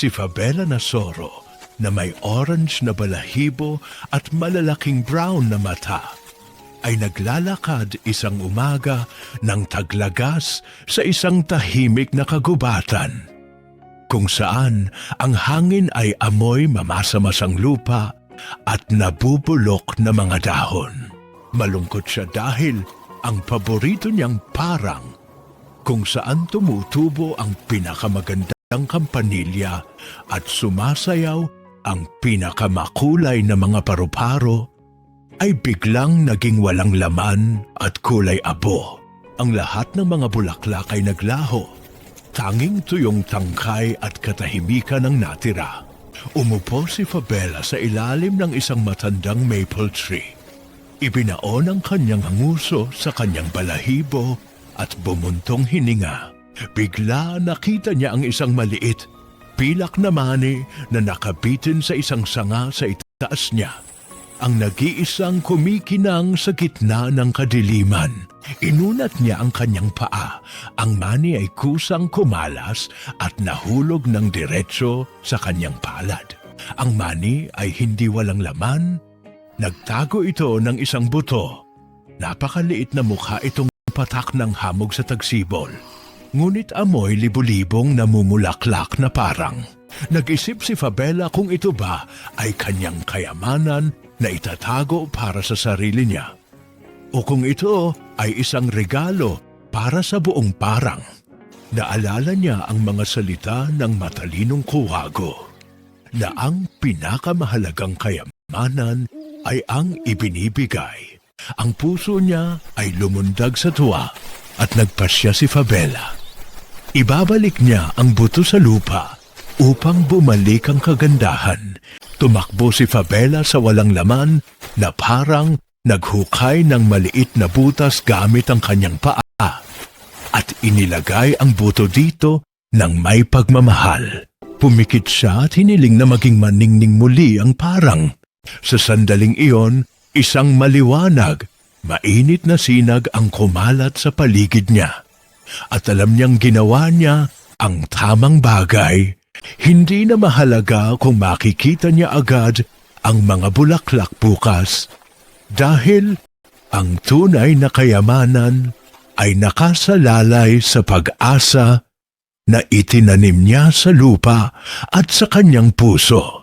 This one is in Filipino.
Si Fabella Nasoro na may orange na balahibo at malalaking brown na mata ay naglalakad isang umaga ng taglagas sa isang tahimik na kagubatan kung saan ang hangin ay amoy mamasa-masang lupa at nabubulok na mga dahon. Malungkot siya dahil ang paborito niyang parang kung saan tumutubo ang pinakamagandang kampanilya at sumasayaw ang pinakamakulay na mga paru-paro ay biglang naging walang laman at kulay abo. Ang lahat ng mga bulaklak ay naglaho. Tanging tuyong tangkay at katahimikan ang natira. Umupo si Fabella sa ilalim ng isang matandang maple tree. Ibinaon ang kanyang hanguso sa kanyang balahibo at bumuntong hininga. Bigla nakita niya ang isang maliit, pilak na mani na nakabitin sa isang sanga sa itaas niya. Ang nag-iisang kumikinang sa gitna ng kadiliman. Inunat niya ang kanyang paa. Ang mani ay kusang kumalas at nahulog ng diretsyo sa kanyang palad. Ang mani ay hindi walang laman. Nagtago ito ng isang buto. Napakaliit na mukha itong patak ng hamog sa tagsibol. Ngunit amoy libu-libong namumulaklak na parang. Nag-isip si Fabella kung ito ba ay kanyang kayamanan na itatago para sa sarili niya. O kung ito ay isang regalo para sa buong parang. Naalala niya ang mga salita ng matalinong kuwago na ang pinakamahalagang kayamanan ay ang ibinibigay. Ang puso niya ay lumundag sa tuwa at nagpasya si Fabella. Ibabalik niya ang buto sa lupa upang bumalik ang kagandahan. Tumakbo si Fabella sa walang laman na parang naghukay ng maliit na butas gamit ang kanyang paa at inilagay ang buto dito ng may pagmamahal. Pumikit siya at hiniling na maging maningning muli ang parang. Sa sandaling iyon, isang maliwanag, mainit na sinag ang kumalat sa paligid niya. At alam niyang ginawa niya ang tamang bagay. Hindi na mahalaga kung makikita niya agad ang mga bulaklak bukas. Dahil ang tunay na kayamanan ay nakasalalay sa pag-asa na itinanim niya sa lupa at sa kanyang puso.